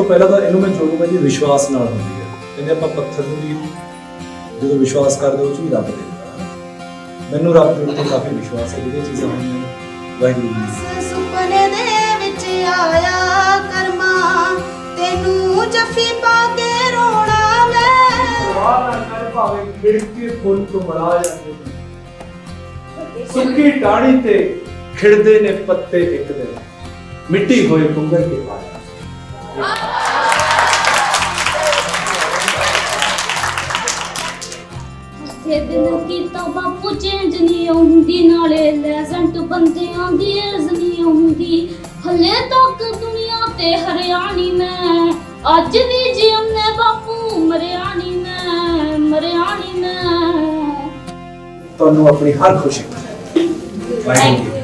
ਤੋਂ ਪਹਿਲਾਂ ਤਾਂ ਇਹਨੂੰ ਮੈਂ ਜੋੜੂਗਾ ਜੀ ਵਿਸ਼ਵਾਸ ਨਾਲ ਹੁੰਦੀ ਹੈ। ਕਹਿੰਦੇ ਆਪਾਂ ਪੱਥਰ ਨੂੰ ਵੀ ਜਦੋਂ ਵਿਸ਼ਵਾਸ ਕਰਦੇ ਉਹ ਚ ਵੀ ਰੱਬ ਦੇ ਦਿੰਦਾ ਹੈ। ਮੈਨੂੰ ਰੱਬ ਦੇ ਉੱਤੇ ਕਾਫੀ ਵਿਸ਼ਵਾਸ ਹੈ ਜਿਹੜੀਆਂ ਚੀਜ਼ਾਂ ਹੋਈਆਂ ਨੇ, ਵਾਹਿਗੁਰੂ ਜੀ ਦੀ। ਸੁਪਨੇ ਦੇ ਵਿੱਚ ਆਇਆ ਕਰਮਾ ਤੈਨੂੰ ਜੱਫੀ ਪਾ ਕੇ ਰੋਣਾ ਮੈਂ। ਵਾਹ ਨਾ ਕਰ ਭਾਵੇਂ ਖਿੜਕੀ ਫੁੱਲ ਤੋਂ ਬੜਾ ਜਾਂਦੇ ਸੁੱਕੀ ਟਾਹਣੀ ਤੇ ਖਿੜਦੇ ਨੇ ਪੱਤੇ ਇੱਕ ਦਿਨ ਮਿੱਟੀ ਹੋਏ ਕੁੰਗਰ ਕੇ ਪਾਇਆ ਦਿਨ ਕੀਤਾ ਬਾਪੂ ਚੇਂਜ ਨਹੀਂ ਆਉਂਦੀ ਨਾਲੇ ਲੈਜੈਂਟ ਬੰਦਿਆਂ ਦੀ ਏਜ ਨਹੀਂ ਆਉਂਦੀ ਹਲੇ ਤੱਕ ਦੁਨੀਆ ਤੇ ਹਰਿਆਣੀ ਮੈਂ। ਅੱਜ ਵੀ ਜਿਉਂਦੇ ਬਾਪੂ ਮਰਿਆ ਨਹੀਂ ਮੈਂ ਮਰਿਆ ਨਹੀਂ ਮੈਂ। ਤੁਹਾਨੂੰ ਆਪਣੀ ਹਰ ਖੁਸ਼ੀ। ਵਾਹਿਗੁਰੂ